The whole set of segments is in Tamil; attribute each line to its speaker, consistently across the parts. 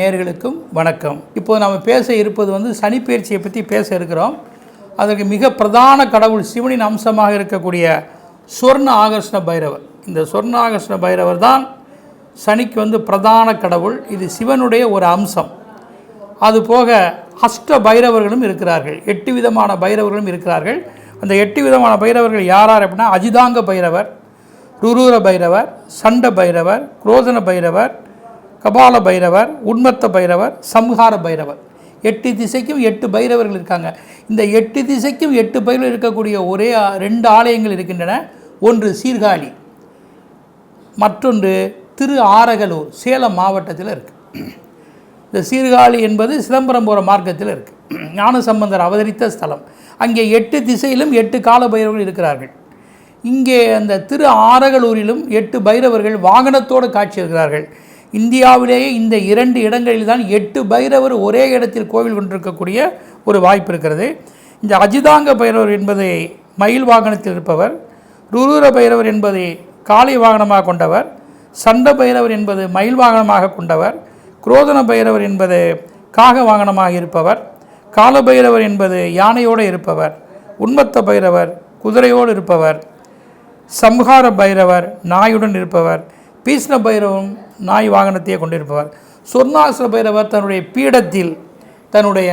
Speaker 1: நேர்களுக்கும் வணக்கம். இப்போது நாம் பேச இருப்பது வந்து சனிப்பயிற்சியை பற்றி பேச இருக்கிறோம். அதற்கு மிக பிரதான கடவுள் சிவனின் அம்சமாக இருக்கக்கூடிய சொர்ண ஆகர்ஷ்ண பைரவர். இந்த சொர்ண ஆகர்ஷ்ண பைரவர் தான் சனிக்கு வந்து பிரதான கடவுள். இது சிவனுடைய ஒரு அம்சம். அதுபோக அஷ்ட பைரவர்களும் இருக்கிறார்கள். எட்டு விதமான பைரவர்களும் இருக்கிறார்கள். அந்த எட்டு விதமான பைரவர்கள் யார் யார் அப்படின்னா அஜிதாங்க பைரவர் ருரூர பைரவர் சண்ட பைரவர் குரோதன பைரவர் கபால பைரவர் உண்மத்த பைரவர் சம்ஹார பைரவர். எட்டு திசைக்கும் எட்டு பைரவர்கள் இருக்காங்க. இந்த எட்டு திசைக்கும் எட்டு பைரவர் இருக்கக்கூடிய ஒரே ரெண்டு ஆலயங்கள் இருக்கின்றன. ஒன்று சீர்காழி மற்றொன்று திரு ஆரகலூர் சேலம் மாவட்டத்தில் இருக்குது இந்த சீர்காழி என்பது சிதம்பரம் போகிற மார்க்கத்தில் இருக்குது ஞான சம்பந்தர் அவதரித்த ஸ்தலம். அங்கே எட்டு திசையிலும் எட்டு கால பைரவர்கள் இருக்கிறார்கள். இங்கே அந்த திரு ஆரகலூரிலும் எட்டு பைரவர்கள் வாகனத்தோடு காட்சி இருக்கிறார்கள். இந்தியாவிலேயே இந்த இரண்டு இடங்களில் தான் எட்டு பைரவர் ஒரே இடத்தில் கோவில் கொண்டிருக்கக்கூடிய ஒரு வாய்ப்பு இருக்கிறது. இந்த அஜிதாங்க பைரவர் என்பதை மயில் வாகனத்தில் இருப்பவர் ருரூர பைரவர் என்பதை காளை வாகனமாக கொண்டவர் சண்ட பைரவர் என்பது மயில் வாகனமாக கொண்டவர் குரோதன பைரவர் என்பது காக வாகனமாக இருப்பவர் கால பைரவர் என்பது யானையோடு இருப்பவர் உண்மத்த பைரவர் குதிரையோடு இருப்பவர் சம்ஹார பைரவர் நாயுடன் இருப்பவர் பீஷ்ண பைரவம் நாய் வாகனத்தையே கொண்டிருப்பவர். சொர்ணாசுர பைரவர் தன்னுடைய பீடத்தில் தன்னுடைய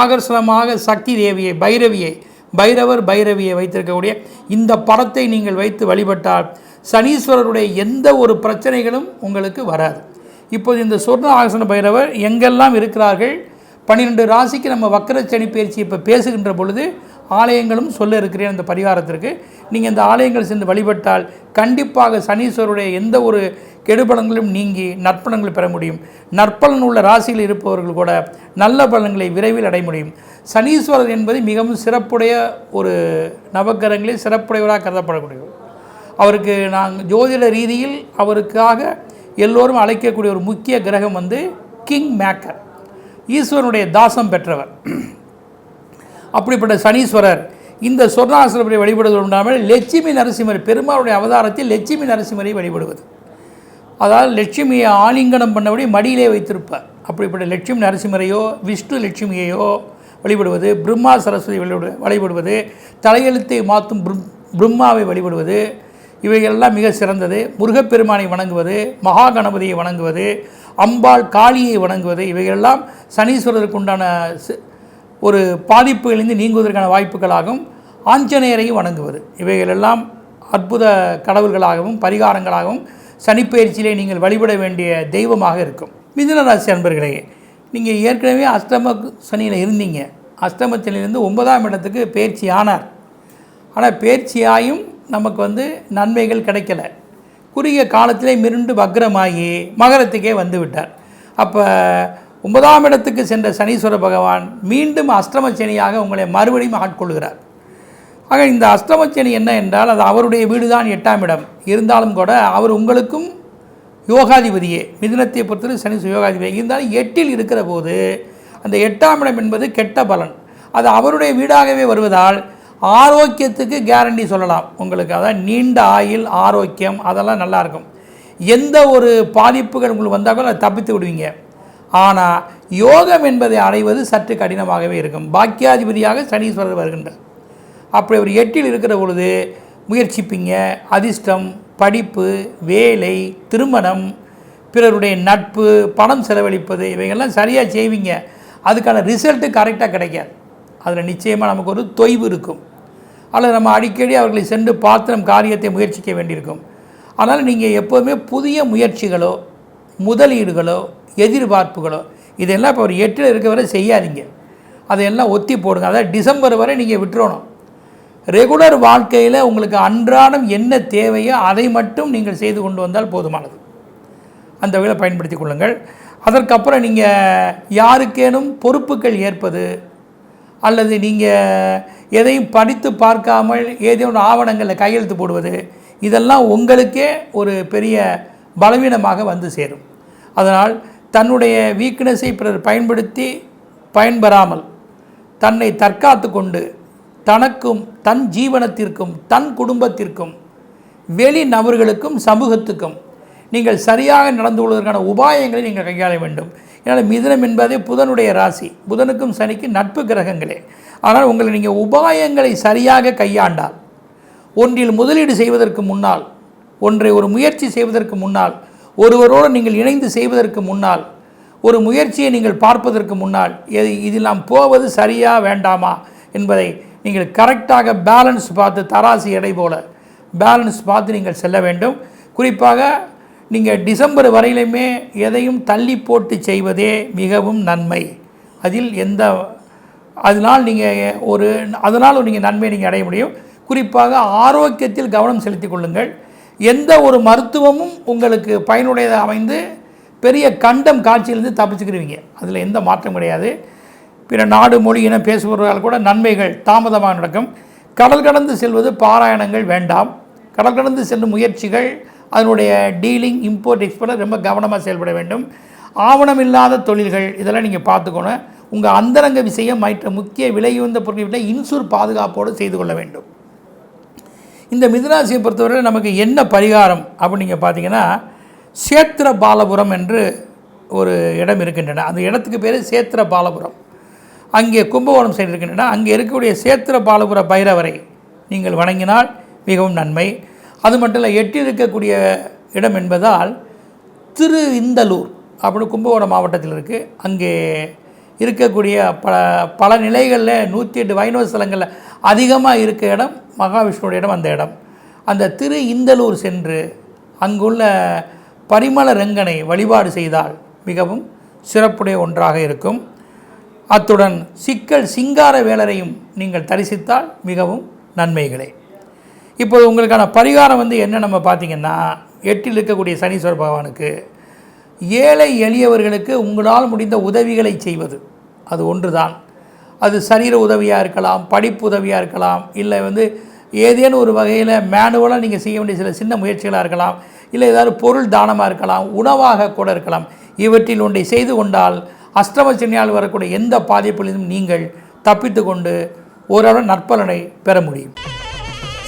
Speaker 1: ஆகர்ஷணமாக சக்தி தேவியை பைரவியை பைரவர் பைரவியை வைத்திருக்கக்கூடிய இந்த படத்தை நீங்கள் வைத்து வழிபட்டால் சனீஸ்வரருடைய எந்த ஒரு பிரச்சனைகளும் உங்களுக்கு வராது. இப்போது இந்த சொர்ண ஆசன பைரவர் எங்கெல்லாம் இருக்கிறார்கள்? பன்னிரெண்டு ராசிக்கு நம்ம வக்கர சனி பயிற்சி இப்போ பேசுகின்ற பொழுது ஆலயங்களும் சொல்ல இருக்கிறேன் அந்த பரிகாரத்திற்கு. நீங்கள் இந்த ஆலயங்கள் சென்று வழிபட்டால் கண்டிப்பாக சனீஸ்வருடைய எந்த ஒரு கெடுபலங்களும் நீங்கி நற்பலங்களை பெற முடியும். நற்பலன் உள்ள ராசியில் இருப்பவர்கள் கூட நல்ல பலன்களை விரைவில் அடைய முடியும். சனீஸ்வரர் என்பது மிகவும் சிறப்புடைய ஒரு நவக்கிரகங்களில் சிறப்புடையவராக கருதப்படக்கூடியவர். அவருக்கு நாங்கள் ஜோதிட ரீதியில் அவருக்காக எல்லோரும் அழைக்கக்கூடிய ஒரு முக்கிய கிரகம் வந்து கிங் மேக்கர் ஈஸ்வரனுடைய தாசம் பெற்றவர். அப்படிப்பட்ட சனீஸ்வரர் இந்த சொர்ணாசிரமரை வழிபடுவது உண்டாமல் லட்சுமி நரசிம்மர் பெருமாளுடைய அவதாரத்தில் லட்சுமி நரசிம்மரை வழிபடுவது. அதாவது லட்சுமியை ஆலிங்கனம் பண்ணபடி மடியிலே வைத்திருப்பார். அப்படிப்பட்ட லட்சுமி நரசிம்மரையோ விஷ்ணு லட்சுமியையோ வழிபடுவது பிரம்மா சரஸ்வதி வழிபடு வழிபடுவது தலையெழுத்தை மாற்றும் பிரம் பிரம்மாவை வழிபடுவது இவைகளெல்லாம் மிக சிறந்தது. முருகப்பெருமானை வணங்குவது மகா கணபதியை வணங்குவது அம்பாள் காளியை வணங்குவது இவைகளெல்லாம் சனீஸ்வரருக்கு உண்டான ஒரு பாதிப்புகளிலிருந்து நீங்குவதற்கான வாய்ப்புகளாகும் ஆஞ்சநேயரையும் வணங்குவது. இவைகளெல்லாம் அற்புத கடவுள்களாகவும் பரிகாரங்களாகவும் சனிப்பயிற்சியிலே நீங்கள் வழிபட வேண்டிய தெய்வமாக இருக்கும். மிதுன ராசி அன்பர்களே நீங்கள் ஏற்கனவே அஷ்டம சனியில் இருந்தீங்க. அஷ்டம ஒன்பதாம் இடத்துக்கு பயிற்சி ஆனார். ஆனால் பயிற்சியாயும் நமக்கு வந்து நன்மைகள் கிடைக்கல. குறுகிய காலத்திலே மிருண்டு வக்ரமாகி மகரத்துக்கே வந்து விட்டார். அப்போ ஒன்பதாம் இடத்துக்கு சென்ற சனீஸ்வர பகவான் மீண்டும் அஷ்டம உங்களை மறுபடியும் ஆட்கொள்கிறார். ஆக இந்த அஷ்டமச்சனி என்ன என்றால் அது அவருடைய வீடு தான் எட்டாம் இடம். இருந்தாலும் கூட அவர் உங்களுக்கும் யோகாதிபதியே. மிதினத்தை பொறுத்தவரை சனி யோகாதிபதி இருந்தாலும் எட்டில் இருக்கிற போது அந்த எட்டாம் இடம் என்பது கெட்ட பலன். அது அவருடைய வீடாகவே வருவதால் ஆரோக்கியத்துக்கு கேரண்டி சொல்லலாம். உங்களுக்கு அதான் நீண்ட ஆயில் ஆரோக்கியம் அதெல்லாம் நல்லாயிருக்கும் எந்த ஒரு பாதிப்புகள் உங்களுக்கு வந்தால் கூட அதை தப்பித்து விடுவீங்க. ஆனால் யோகம் என்பதை அடைவது சற்று கடினமாகவே இருக்கும். பாக்கியாதிபதியாக சனீஸ்வரர் வருகின்றார். அப்படி ஒரு எட்டில் இருக்கிற பொழுது முயற்சிப்பீங்க. அதிர்ஷ்டம் படிப்பு வேலை திருமணம் பிறருடைய நட்பு பணம் செலவழிப்பது இவைகள்லாம் சரியாக செய்வீங்க. அதுக்கான ரிசல்ட்டு கரெக்டாக கிடைக்காது. அதில் நிச்சயமாக நமக்கு ஒரு தொய்வு இருக்கும். அல்லது நம்ம அடிக்கடி அவர்களை சென்று பார்த்து நம் காரியத்தை முயற்சிக்க வேண்டியிருக்கும். ஆனால் நீங்கள் எப்போதுமே புதிய முயற்சிகளோ முதலீடுகளோ எதிர்பார்ப்புகளோ இதெல்லாம் இப்போ ஒரு எட்டில் இருக்க வரை செய்யாதீங்க. அதையெல்லாம் ஒத்தி போடுங்க. அதாவது டிசம்பர் வரை நீங்கள் விட்டுறணும். ரெகுலர் வாழ்க்கையில் உங்களுக்கு அன்றாடம் என்ன தேவையோ அதை மட்டும் நீங்கள் செய்து கொண்டு வந்தால் போதுமானது. அந்த வகையில் பயன்படுத்தி கொள்ளுங்கள். அதற்கப்புறம் நீங்கள் யாருக்கேனும் பொறுப்புகள் ஏற்பது அல்லது நீங்கள் எதையும் படித்து பார்க்காமல் ஏதேனும் ஆவணங்களில் கையெழுத்து போடுவது இதெல்லாம் உங்களுக்கே ஒரு பெரிய பலவீனமாக வந்து சேரும். அதனால் தன்னுடைய வீக்னஸை பிறர் பயன்படுத்தி பயன்பெறாமல் தன்னை தற்காத்து கொண்டு தனக்கும் தன் ஜீவனத்திற்கும் தன் குடும்பத்திற்கும் வெளி நபர்களுக்கும் சமூகத்துக்கும் நீங்கள் சரியாக நடந்து கொள்வதற்கான உபாயங்களை நீங்கள் கையாள வேண்டும். ஏன்னால் மிதனம் என்பதே புதனுடைய ராசி. புதனுக்கும் சனிக்கு நட்பு கிரகங்களே. ஆனால் உங்களை நீங்கள் உபாயங்களை சரியாக கையாண்டால் ஒன்றில் முதலீடு செய்வதற்கு முன்னால் ஒன்றை ஒரு முயற்சி செய்வதற்கு முன்னால் ஒருவரோடு நீங்கள் இணைந்து செய்வதற்கு முன்னால் ஒரு முயற்சியை நீங்கள் பார்ப்பதற்கு முன்னால் எது இதில் நாம் போவது சரியா வேண்டாமா என்பதை நீங்கள் கரெக்டாக பேலன்ஸ் பார்த்து தராசு எடை போல பேலன்ஸ் பார்த்து நீங்கள் செல்ல வேண்டும். குறிப்பாக நீங்கள் டிசம்பர் வரையிலுமே எதையும் தள்ளி போட்டு செய்வதே மிகவும் நன்மை. அதில் எந்த அதனால் நீங்கள் ஒரு அதனால் நீங்கள் நன்மை நீங்கள் அடைய முடியும். குறிப்பாக ஆரோக்கியத்தில் கவனம் செலுத்தி கொள்ளுங்கள். எந்த ஒரு மருத்துவமும் உங்களுக்கு பயனுடையதாக அமைந்து பெரிய கண்டம் காட்சியிலிருந்து தப்பிச்சுக்கிருவீங்க அதில் எந்த மாற்றம் கிடையாது. பிற நாடு மொழி இனம் பேசுபவர்களால் கூட நன்மைகள் தாமதமாக நடக்கும். கடல் கடந்து செல்வது பாராயணங்கள் வேண்டாம். கடல் கடந்து செல்லும் முயற்சிகள் அதனுடைய டீலிங் இம்போர்ட் எக்ஸ்போர்ட் ரொம்ப கவனமாக செயல்பட வேண்டும். ஆவணம் இல்லாத தொழில்கள் இதெல்லாம் நீங்கள் பார்த்துக்கணும் உங்கள் அந்தரங்க விஷயம் மற்ற முக்கிய விலையுந்த பொருட்களை இன்சூர் பாதுகாப்போடு செய்து கொள்ள வேண்டும். இந்த மிதுராசியை பொறுத்தவரை நமக்கு என்ன பரிகாரம் அப்படின்னு நீங்கள் பார்த்தீங்கன்னா சேத்திர பாலபுரம் என்று ஒரு இடம் இருக்கின்றன. அந்த இடத்துக்கு பேர் சேத்திர பாலபுரம் அங்கே கும்பகோணம் சைடு இருக்கின்றன. அங்கே இருக்கக்கூடிய சேத்திர பாலபுர பைரவரை நீங்கள் வணங்கினால் மிகவும் நன்மை. அது மட்டும் இல்லை எட்டில் இருக்கக்கூடிய இடம் என்பதால் திரு இந்தலூர் அப்படின்னு கும்பகோணம் மாவட்டத்தில் இருக்குது அங்கே இருக்கக்கூடிய பல பல நிலைகளில் நூற்றி எட்டு வைணவ ஸ்தலங்களில் அதிகமாக இருக்க இடம் மகாவிஷ்ணுடைய இடம் அந்த இடம். அந்த திரு இந்தலூர் சென்று அங்குள்ள பரிமள ரங்கனை வழிபாடு செய்தால் மிகவும் சிறப்புடைய ஒன்றாக இருக்கும். அத்துடன் சிக்கல் சிங்கார வேலரையும் நீங்கள் தரிசித்தால் மிகவும் நன்மைகளே. இப்போது உங்களுக்கான பரிகாரம் வந்து என்ன நம்ம பார்த்தீங்கன்னா எட்டில் இருக்கக்கூடிய சனீஸ்வர பகவானுக்கு ஏழை எளியவர்களுக்கு உங்களால் முடிந்த உதவிகளை செய்வது. அது ஒன்று தான் அது சரீர உதவியாக இருக்கலாம் படிப்பு உதவியாக இருக்கலாம் இல்லை வந்து ஏதேனும் ஒரு வகையில் மேனுவலாக நீங்கள் செய்ய வேண்டிய சில சின்ன முயற்சிகளாக இருக்கலாம் இல்லை ஏதாவது பொருள் தானமாக இருக்கலாம் உணவாக கூட இருக்கலாம். இவற்றில் ஒன்றை செய்து கொண்டால் அஷ்டம சின்னியால் வரக்கூடிய எந்த பாதிப்பிலிருந்தும் நீங்கள் தப்பித்து கொண்டு ஓரளவு நற்பலனை பெற முடியும்.